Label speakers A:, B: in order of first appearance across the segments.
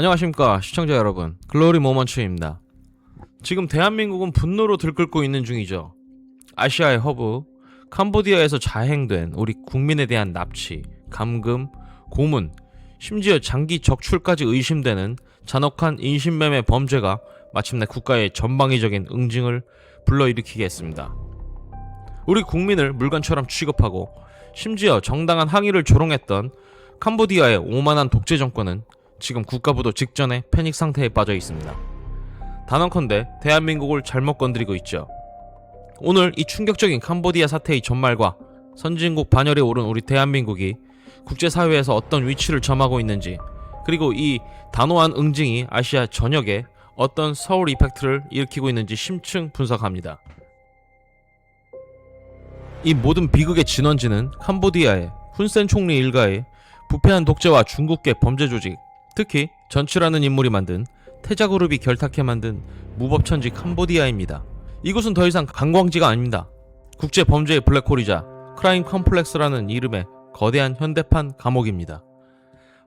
A: 안녕하십니까 시청자 여러분. 글로리 모먼츠입니다. 지금 대한민국은 분노로 들끓고 있는 중이죠. 아시아의 허브 캄보디아에서 자행된 우리 국민에 대한 납치, 감금, 고문, 심지어 장기 적출까지 의심되는 잔혹한 인신매매 범죄가 마침내 국가의 전방위적인 응징을 불러일으키게 했습니다. 우리 국민을 물건처럼 취급하고 심지어 정당한 항의를 조롱했던 캄보디아의 오만한 독재 정권은 지금 국가부도 직전에 패닉 상태에 빠져 있습니다. 단언컨대 대한민국을 잘못 건드리고 있죠. 오늘 이 충격적인 캄보디아 사태의 전말과 선진국 반열에 오른 우리 대한민국이 국제사회에서 어떤 위치를 점하고 있는지 그리고 이 단호한 응징이 아시아 전역에 어떤 서울 이펙트를 일으키고 있는지 심층 분석합니다. 이 모든 비극의 진원지는 캄보디아의 훈센 총리 일가의 부패한 독재와 중국계 범죄 조직, 특히 전치라는 인물이 만든 태자그룹이 결탁해 만든 무법천지 캄보디아입니다. 이곳은 더 이상 관광지가 아닙니다. 국제 범죄의 블랙홀이자 크라임 컴플렉스라는 이름의 거대한 현대판 감옥입니다.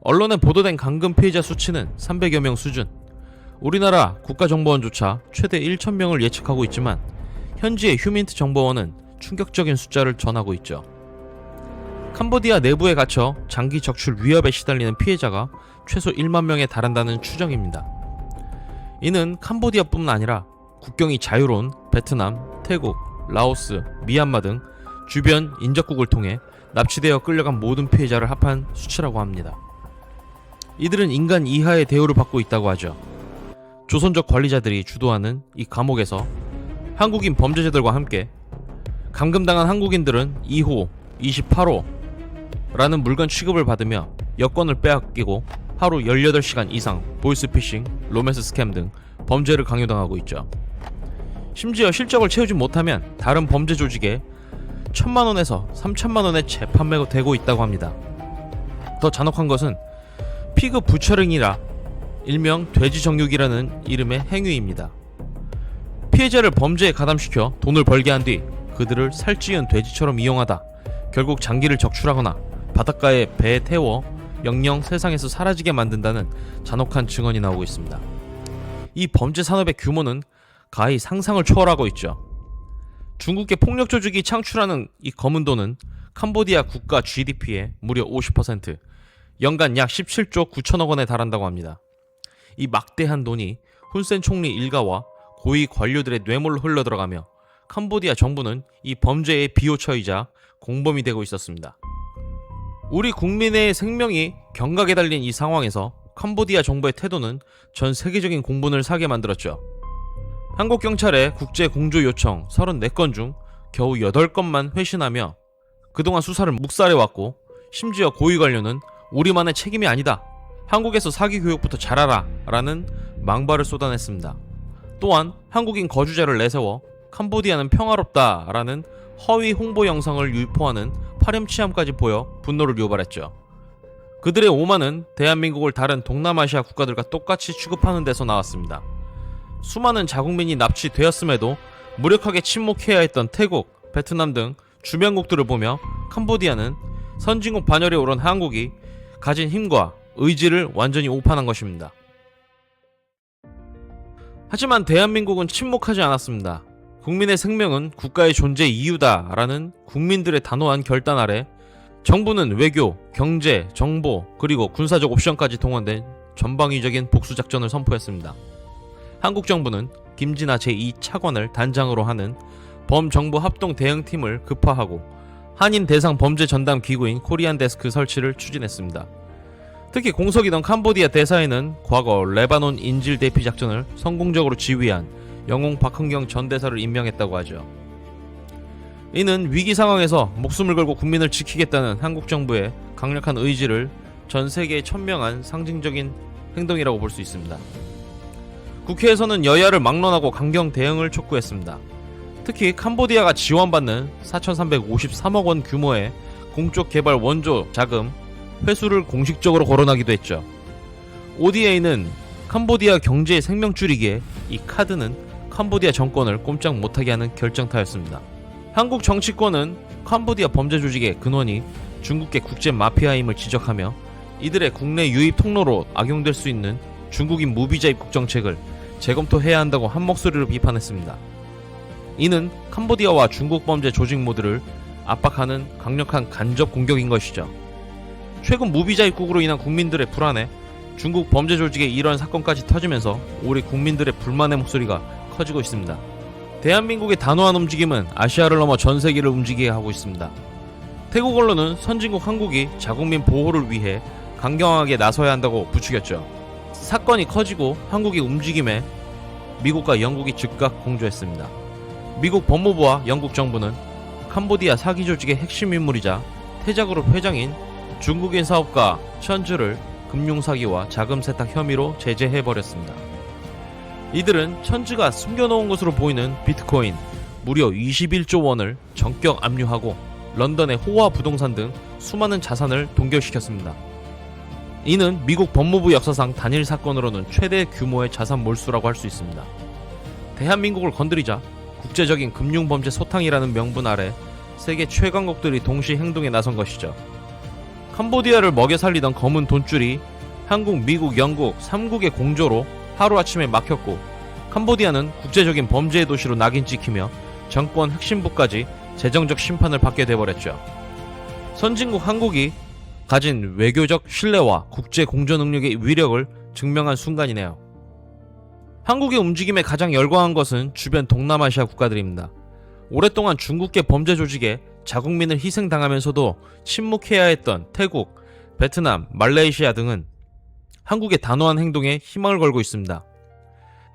A: 언론에 보도된 감금 피해자 수치는 300여 명 수준. 우리나라 국가정보원조차 최대 1,000명을 예측하고 있지만 현지의 휴민트 정보원은 충격적인 숫자를 전하고 있죠. 캄보디아 내부에 갇혀 장기 적출 위협에 시달리는 피해자가 최소 1만 명에 달한다는 추정입니다. 이는 캄보디아뿐만 아니라 국경이 자유로운 베트남, 태국, 라오스, 미얀마 등 주변 인접국을 통해 납치되어 끌려간 모든 피해자를 합한 수치라고 합니다. 이들은 인간 이하의 대우를 받고 있다고 하죠. 조선족 관리자들이 주도하는 이 감옥에서 한국인 범죄자들과 함께 감금당한 한국인들은 2호, 28호 라는 물건 취급을 받으며 여권을 빼앗기고 하루 18시간 이상 보이스피싱, 로맨스 스캠 등 범죄를 강요당하고 있죠. 심지어 실적을 채우지 못하면 다른 범죄 조직에 천만 원에서 3천만 원의 재판매가 되고 있다고 합니다. 더 잔혹한 것은 피그 부처링이라 일명 돼지 정육이라는 이름의 행위입니다. 피해자를 범죄에 가담시켜 돈을 벌게 한 뒤 그들을 살찌운 돼지처럼 이용하다 결국 장기를 적출하거나 바닷가에 배에 태워 영영 세상에서 사라지게 만든다는 잔혹한 증언이 나오고 있습니다. 이 범죄 산업의 규모는 가히 상상을 초월하고 있죠. 중국계 폭력 조직이 창출하는 이 검은 돈은 캄보디아 국가 GDP의 무려 50%, 연간 약 17조 9천억 원에 달한다고 합니다. 이 막대한 돈이 훈센 총리 일가와 고위 관료들의 뇌물로 흘러들어가며 캄보디아 정부는 이 범죄의 비호처이자 공범이 되고 있었습니다. 우리 국민의 생명이 경각에 달린 이 상황에서 캄보디아 정부의 태도는 전 세계적인 공분을 사게 만들었죠. 한국 경찰의 국제 공조 요청 34건 중 겨우 8건만 회신하며 그동안 수사를 묵살해 왔고 심지어 고위 관료는 우리만의 책임이 아니다. 한국에서 사기 교육부터 잘하라 라는 망발을 쏟아냈습니다. 또한 한국인 거주자를 내세워 캄보디아는 평화롭다 라는 허위 홍보 영상을 유포하는 파렴치함까지 보여 분노를 유발했죠. 그들의 오만은 대한민국을 다른 동남아시아 국가들과 똑같이 취급하는 데서 나왔습니다. 수많은 자국민이 납치되었음에도 무력하게 침묵해야 했던 태국, 베트남 등 주변국들을 보며 캄보디아는 선진국 반열에 오른 한국이 가진 힘과 의지를 완전히 오판한 것입니다. 하지만 대한민국은 침묵하지 않았습니다. 국민의 생명은 국가의 존재 이유다라는 국민들의 단호한 결단 아래 정부는 외교, 경제, 정보, 그리고 군사적 옵션까지 동원된 전방위적인 복수 작전을 선포했습니다. 한국 정부는 김진아 제2차관을 단장으로 하는 범정부 합동 대응팀을 급파하고 한인 대상 범죄 전담 기구인 코리안 데스크 설치를 추진했습니다. 특히 공석이던 캄보디아 대사에는 과거 레바논 인질 대피 작전을 성공적으로 지휘한 영웅 박흥경 전 대사를 임명했다고 하죠. 이는 위기 상황에서 목숨을 걸고 국민을 지키겠다는 한국 정부의 강력한 의지를 전 세계에 천명한 상징적인 행동이라고 볼 수 있습니다. 국회에서는 여야를 막론하고 강경 대응을 촉구했습니다. 특히 캄보디아가 지원받는 4,353억 원 규모의 공적 개발 원조 자금 회수를 공식적으로 거론하기도 했죠. ODA는 캄보디아 경제의 생명줄이기에 이 카드는 캄보디아 정권을 꼼짝 못하게 하는 결정타였습니다. 한국 정치권은 캄보디아 범죄 조직의 근원이 중국계 국제 마피아임을 지적하며 이들의 국내 유입 통로로 악용될 수 있는 중국인 무비자 입국 정책을 재검토해야 한다고 한 목소리로 비판했습니다. 이는 캄보디아와 중국 범죄 조직 모두를 압박하는 강력한 간접 공격인 것이죠. 최근 무비자 입국으로 인한 국민들의 불안에 중국 범죄 조직의 이러한 사건까지 터지면서 우리 국민들의 불만의 목소리가 커지고 있습니다. 대한민국의 단호한 움직임은 아시아를 넘어 전 세계를 움직이게 하고 있습니다. 태국 언론은 선진국 한국이 자국민 보호를 위해 강경하게 나서야 한다고 부추겼죠. 사건이 커지고 한국의 움직임에 미국과 영국이 즉각 공조했습니다. 미국 법무부와 영국 정부는 캄보디아 사기 조직의 핵심 인물이자 태자그룹 회장인 중국인 사업가 천즈를 금융 사기와 자금 세탁 혐의로 제재해 버렸습니다. 이들은 천즈가 숨겨놓은 것으로 보이는 비트코인 무려 21조 원을 전격 압류하고 런던의 호화 부동산 등 수많은 자산을 동결시켰습니다. 이는 미국 법무부 역사상 단일 사건으로는 최대 규모의 자산 몰수라고 할 수 있습니다. 대한민국을 건드리자 국제적인 금융범죄 소탕이라는 명분 아래 세계 최강국들이 동시 행동에 나선 것이죠. 캄보디아를 먹여 살리던 검은 돈줄이 한국, 미국, 영국 3국의 공조로 하루아침에 막혔고 캄보디아는 국제적인 범죄의 도시로 낙인 찍히며 정권 핵심부까지 재정적 심판을 받게 돼버렸죠. 선진국 한국이 가진 외교적 신뢰와 국제 공조 능력의 위력을 증명한 순간이네요. 한국의 움직임에 가장 열광한 것은 주변 동남아시아 국가들입니다. 오랫동안 중국계 범죄 조직에 자국민을 희생당하면서도 침묵해야 했던 태국, 베트남, 말레이시아 등은 한국의 단호한 행동에 희망을 걸고 있습니다.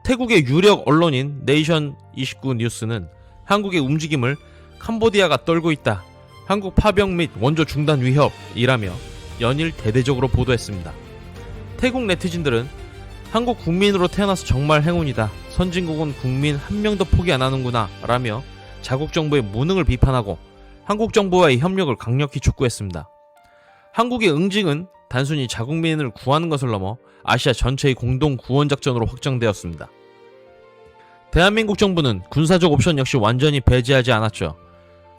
A: 태국의 유력 언론인 네이션 29 뉴스는 한국의 움직임을 캄보디아가 떨고 있다. 한국 파병 및 원조 중단 위협이라며 연일 대대적으로 보도했습니다. 태국 네티즌들은 한국 국민으로 태어나서 정말 행운이다. 선진국은 국민 한 명도 포기 안 하는구나. 라며 자국 정부의 무능을 비판하고 한국 정부와의 협력을 강력히 촉구했습니다. 한국의 응징은 단순히 자국민을 구하는 것을 넘어 아시아 전체의 공동 구원 작전으로 확정되었습니다. 대한민국 정부는 군사적 옵션 역시 완전히 배제하지 않았죠.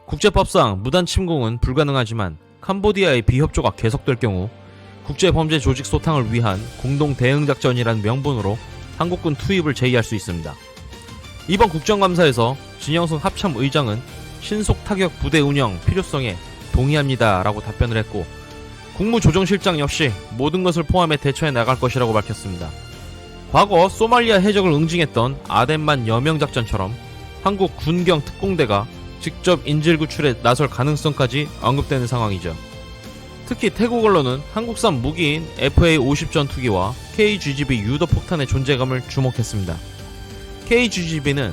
A: 국제법상 무단 침공은 불가능하지만 캄보디아의 비협조가 계속될 경우 국제범죄 조직 소탕을 위한 공동 대응 작전이라는 명분으로 한국군 투입을 제의할 수 있습니다. 이번 국정감사에서 진영성 합참 의장은 신속 타격 부대 운영 필요성에 동의합니다라고 답변을 했고 국무조정실장 역시 모든 것을 포함해 대처해 나갈 것이라고 밝혔습니다. 과거 소말리아 해적을 응징했던 아덴만 여명 작전처럼 한국 군경 특공대가 직접 인질 구출에 나설 가능성까지 언급되는 상황이죠. 특히 태국 언론은 한국산 무기인 FA-50 전투기와 KGB 유도 폭탄의 존재감을 주목했습니다. KGB는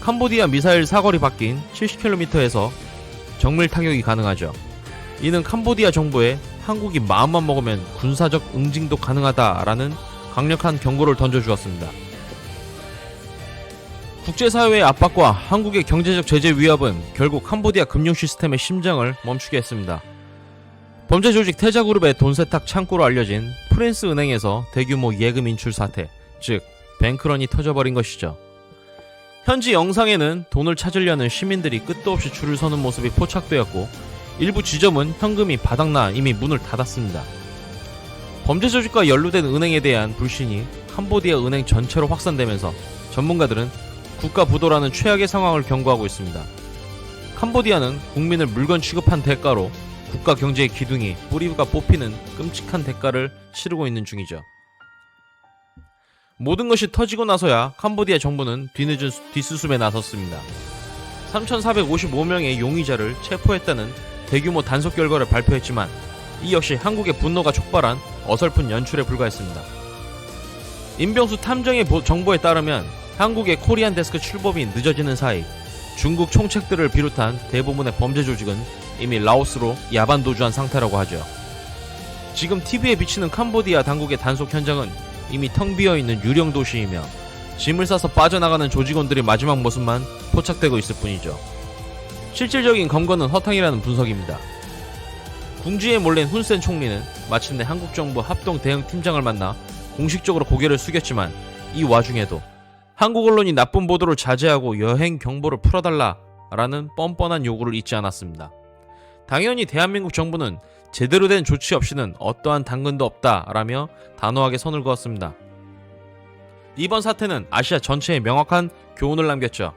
A: 캄보디아 미사일 사거리 밖인 70km에서 정밀 타격이 가능하죠. 이는 캄보디아 정부에 한국이 마음만 먹으면 군사적 응징도 가능하다라는 강력한 경고를 던져주었습니다. 국제사회의 압박과 한국의 경제적 제재 위협은 결국 캄보디아 금융 시스템의 심장을 멈추게 했습니다. 범죄 조직 태자그룹의 돈 세탁 창구로 알려진 프린스 은행에서 대규모 예금 인출 사태, 즉 뱅크런이 터져버린 것이죠. 현지 영상에는 돈을 찾으려는 시민들이 끝도 없이 줄을 서는 모습이 포착되었고 일부 지점은 현금이 바닥나 이미 문을 닫았습니다. 범죄 조직과 연루된 은행에 대한 불신이 캄보디아 은행 전체로 확산되면서 전문가들은 국가 부도라는 최악의 상황을 경고하고 있습니다. 캄보디아는 국민을 물건 취급한 대가로 국가 경제의 기둥이 뿌리가 뽑히는 끔찍한 대가를 치르고 있는 중이죠. 모든 것이 터지고 나서야 캄보디아 정부는 뒤늦은 수- 뒷수습에 나섰습니다. 3,455명의 용의자를 체포했다는 대규모 단속 결과를 발표했지만 이 역시 한국의 분노가 촉발한 어설픈 연출에 불과했습니다. 임병수 탐정의 보- 정보에 따르면 한국의 코리안 데스크 출범이 늦어지는 사이 중국 총책들을 비롯한 대부분의 범죄 조직은 이미 라오스로 야반 도주한 상태라고 하죠. 지금 TV에 비치는 캄보디아 당국의 단속 현장은 이미 텅 비어 있는 유령 도시이며 짐을 싸서 빠져나가는 조직원들의 마지막 모습만 포착되고 있을 뿐이죠. 실질적인 검거는 허탕이라는 분석입니다. 궁지에 몰린 훈센 총리는 마침내 한국 정부 합동 대응 팀장을 만나 공식적으로 고개를 숙였지만 이 와중에도 한국 언론이 나쁜 보도를 자제하고 여행 경보를 풀어달라라는 뻔뻔한 요구를 잊지 않았습니다. 당연히 대한민국 정부는 제대로 된 조치 없이는 어떠한 당근도 없다라며 단호하게 선을 그었습니다. 이번 사태는 아시아 전체에 명확한 교훈을 남겼죠.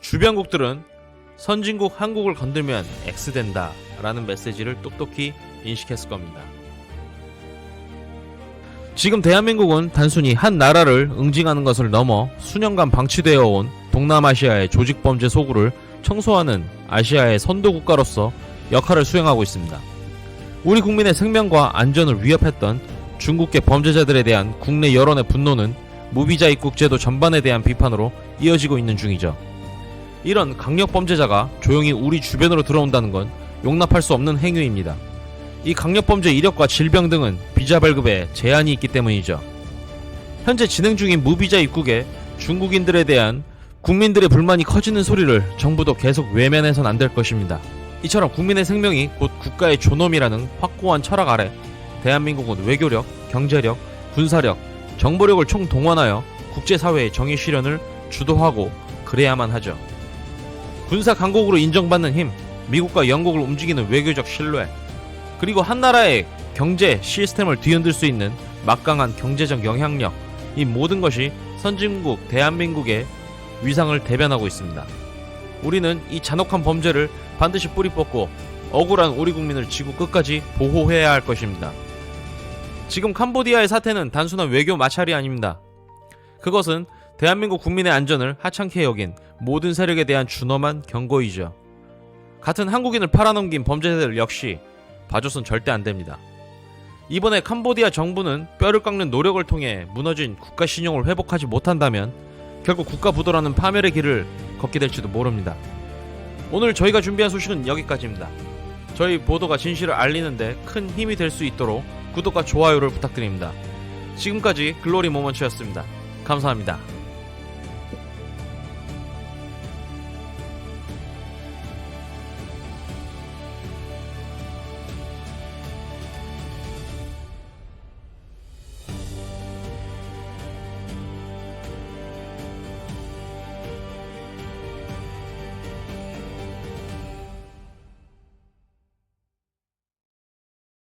A: 주변국들은 선진국 한국을 건들면 X된다 라는 메시지를 똑똑히 인식했을 겁니다. 지금 대한민국은 단순히 한 나라를 응징하는 것을 넘어 수년간 방치되어 온 동남아시아의 조직범죄 소굴을 청소하는 아시아의 선도 국가로서 역할을 수행하고 있습니다. 우리 국민의 생명과 안전을 위협했던 중국계 범죄자들에 대한 국내 여론의 분노는 무비자 입국 제도 전반에 대한 비판으로 이어지고 있는 중이죠. 이런 강력 범죄자가 조용히 우리 주변으로 들어온다는 건 용납할 수 없는 행위입니다. 이 강력 범죄 이력과 질병 등은 비자 발급에 제한이 있기 때문이죠. 현재 진행 중인 무비자 입국에 중국인들에 대한 국민들의 불만이 커지는 소리를 정부도 계속 외면해선 안 될 것입니다. 이처럼 국민의 생명이 곧 국가의 존엄이라는 확고한 철학 아래 대한민국은 외교력, 경제력, 군사력, 정보력을 총동원하여 국제사회의 정의 실현을 주도하고 그래야만 하죠. 군사 강국으로 인정받는 힘, 미국과 영국을 움직이는 외교적 신뢰, 그리고 한 나라의 경제 시스템을 뒤흔들 수 있는 막강한 경제적 영향력, 이 모든 것이 선진국 대한민국의 위상을 대변하고 있습니다. 우리는 이 잔혹한 범죄를 반드시 뿌리 뽑고 억울한 우리 국민을 지구 끝까지 보호해야 할 것입니다. 지금 캄보디아의 사태는 단순한 외교 마찰이 아닙니다. 그것은 대한민국 국민의 안전을 하찮게 여긴 모든 세력에 대한 준엄한 경고이죠. 같은 한국인을 팔아넘긴 범죄자들 역시 봐줘선 절대 안 됩니다. 이번에 캄보디아 정부는 뼈를 깎는 노력을 통해 무너진 국가 신용을 회복하지 못한다면 결국 국가 부도라는 파멸의 길을 걷게 될지도 모릅니다. 오늘 저희가 준비한 소식은 여기까지입니다. 저희 보도가 진실을 알리는데 큰 힘이 될 수 있도록 구독과 좋아요를 부탁드립니다. 지금까지 글로리 모먼츠였습니다. 감사합니다.